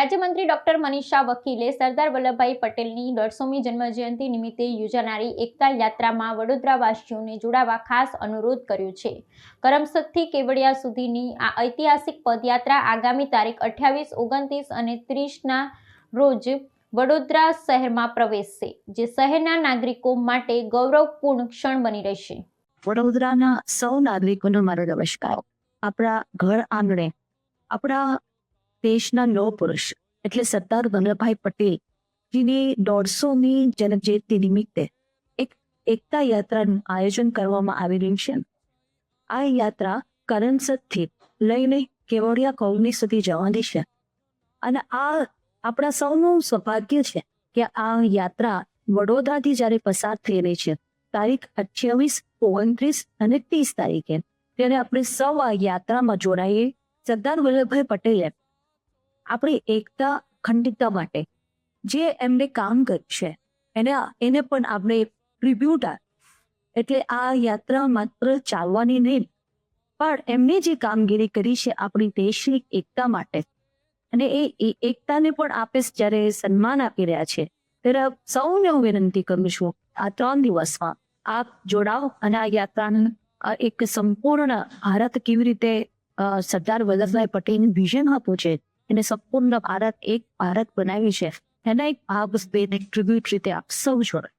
રાજ્યમંત્રી ડોક્ટર મનીષા વકીલે સરદાર વલ્લભભાઈ પટેલની દોઢસોમી જન્મજયંતિ નિમિત્તે યોજાનારી એકતા યાત્રામાં વડોદરાવાસીઓને જોડાવા ખાસ અનુરોધ કર્યો છે. કરમસદથી કેવડિયા સુધીની આ ઐતિહાસિક પદયાત્રા આગામી તારીખ અઠ્યાવીસ, ઓગણત્રીસ અને ત્રીસના રોજ વડોદરા શહેરમાં પ્રવેશશે, જે શહેરના નાગરિકો માટે ગૌરવપૂર્ણ ક્ષણ બની રહેશે. વડોદરાના સૌ નાગરિકોનો મારો નમસ્કાર. આપણા ઘર આંગણે, આપણા દેશના લો પુરુષ એટલે સરદાર વલ્લભભાઈ પટેલ, જેની દોઢસોમી જન્મજયંતિ નિમિત્તે એક એકતા યાત્રાનું આયોજન કરવામાં આવી રહ્યું છે. આ યાત્રા કરણસદથી લઈને કેવડિયા કોલની સુધી જવાની છે. અને આ આપણા સૌનું સૌભાગ્ય છે કે આ યાત્રા વડોદરાથી જ્યારે પસાર થઈ રહી છે, તારીખ અઠ્યાવીસ, ઓગણત્રીસ અને ત્રીસ તારીખે, ત્યારે આપણે સૌ આ યાત્રામાં જોડાઈએ. સરદાર વલ્લભભાઈ પટેલે આપણી એકતા અખંડિતતા માટે. જે એમને કામ કર્યું છે, એને એને પણ આપણે ટ્રીબ્યુટ એટલે આ યાત્રા માત્ર ચાલવાની નહીં, પણ એમને જે કામગીરી કરી છે આપણી દેશની એકતા માટે. અને એ એકતાને પણ આપે જ્યારે સન્માન આપી રહ્યા છે, ત્યારે સૌને હું વિનંતી કરું છું, આ ત્રણ દિવસમાં આપ જોડાઓ અને આ યાત્રાને એક સંપૂર્ણ ભારત કેવી રીતે સરદાર વલ્લભભાઈ પટેલનું વિઝન આપો છે. એને સંપૂર્ણ ભારત એક ભારત બનાવ્યું છે. એના એક ભાગ બે ટ્રિબ્યુટ રીતે આપ સૌ જોડે